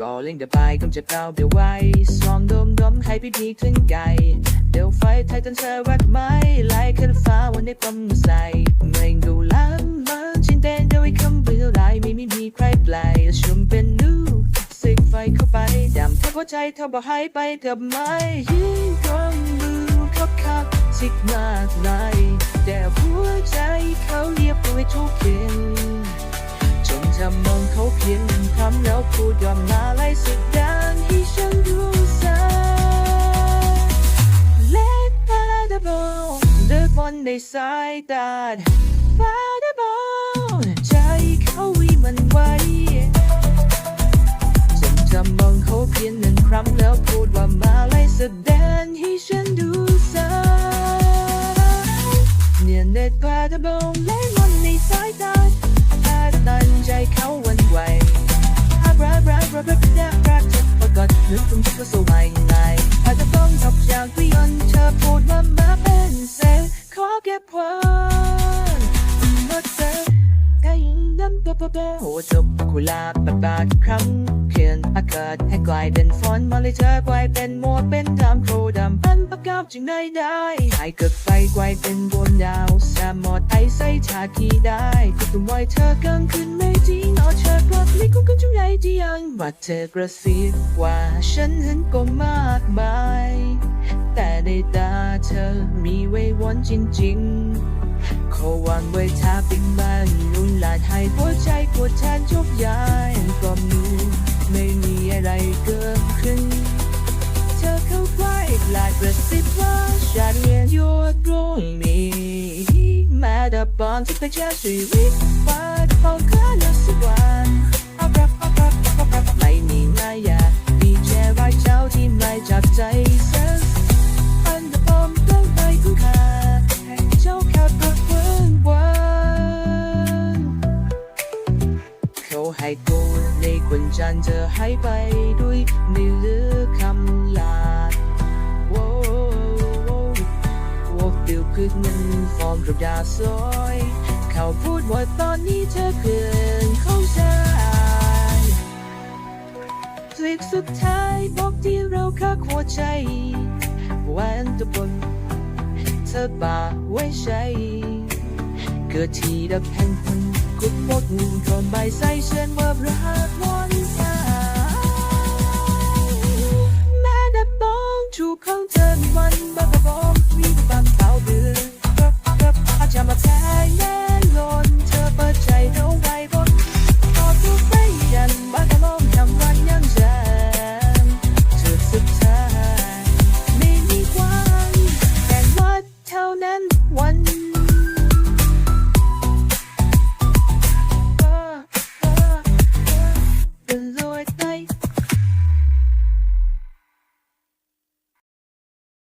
ก็เล่งเดี๋ยวไปต้องจะเปล่าเดี๋ยวไว้สองดมดมให้พี่พีถึงไกลเดี๋ยวไฟไทยจนเธอรักไหมไล่ขึ้นฟ้าวันนี้ปั๊มใส่เมื่อ ไปดำแทบหัวใจเธอบอกให้ไปเธอไม่ยิ่งกองมือคับคับสิกมากมายแต่หัวใจเขาเรียบร้อยทุกเย็นจนเธอมองเขาเพียงหนึ่งคำแล้วพูดว่ามาไล่สุดดังให้ฉันรู้ซะ Let the ball เดินบนในสายตา Father ball ใจเขาวิมันไว พาเธอบงเล่นมันในสายตาพาตันใจเขาวันไหวอาบราบราบราบราบราบราบจะประกอดนึกถึงก็สวายไงพาเธอบงทับจากวิยนเธอพูดว่ามาเป็นเซลขอเก็บความมดเซลก็ยังน้ำปะปะปะโหจบกุหลาบปะปากครั้งเขียนอากาศให้กลายเป็นฟอนมาเลยเธอกลายเป็นหมวเป็นดำโครด อบจึงได้ได้ให้เกิดไฟไกลายเป็นบนดาวสามหมดไอใส่ชาที่ได้ก็ต้องไว้เธอกลางคืนไม่จริงเอเธอกลับลิกุกันจุงไรที่ยังว่าเธอกระซิบว่าฉันเห็นก็มากมาย แต่ในตาเธอมีไว้วอนจริงๆขาวางไว้ถ้าเป็นมันนุ่นลานให้หัวใจปวดแทนทุกอย่างก็มี รียนอยู่ตรงนี้แม้แต่บอนที่เคยเชื่อชีวิตว่าต้องเคลื่อนสักวันอับรับอับรับอับรับไม่มีมายามีแค่รักเจ้าที่ไม่จับใจเส้นอันดับผมต้องไปคุ้มค่าให้เจ้าแค่เพื่อวันวันเขาให้กูในคนจันเธอให้ไปด้วยไม่เลือกคำูปดาวสวยเขาพูดว่าตอนนี้เธอเกินเข้าใจคลิกสุดท้ายบอกที่เราคักหัวใจวันตะบนเธอบาไว้ใช้เกิดที่ดับแห่งคนกุดหมดงูทนใบใส่อว่าบริหารวัน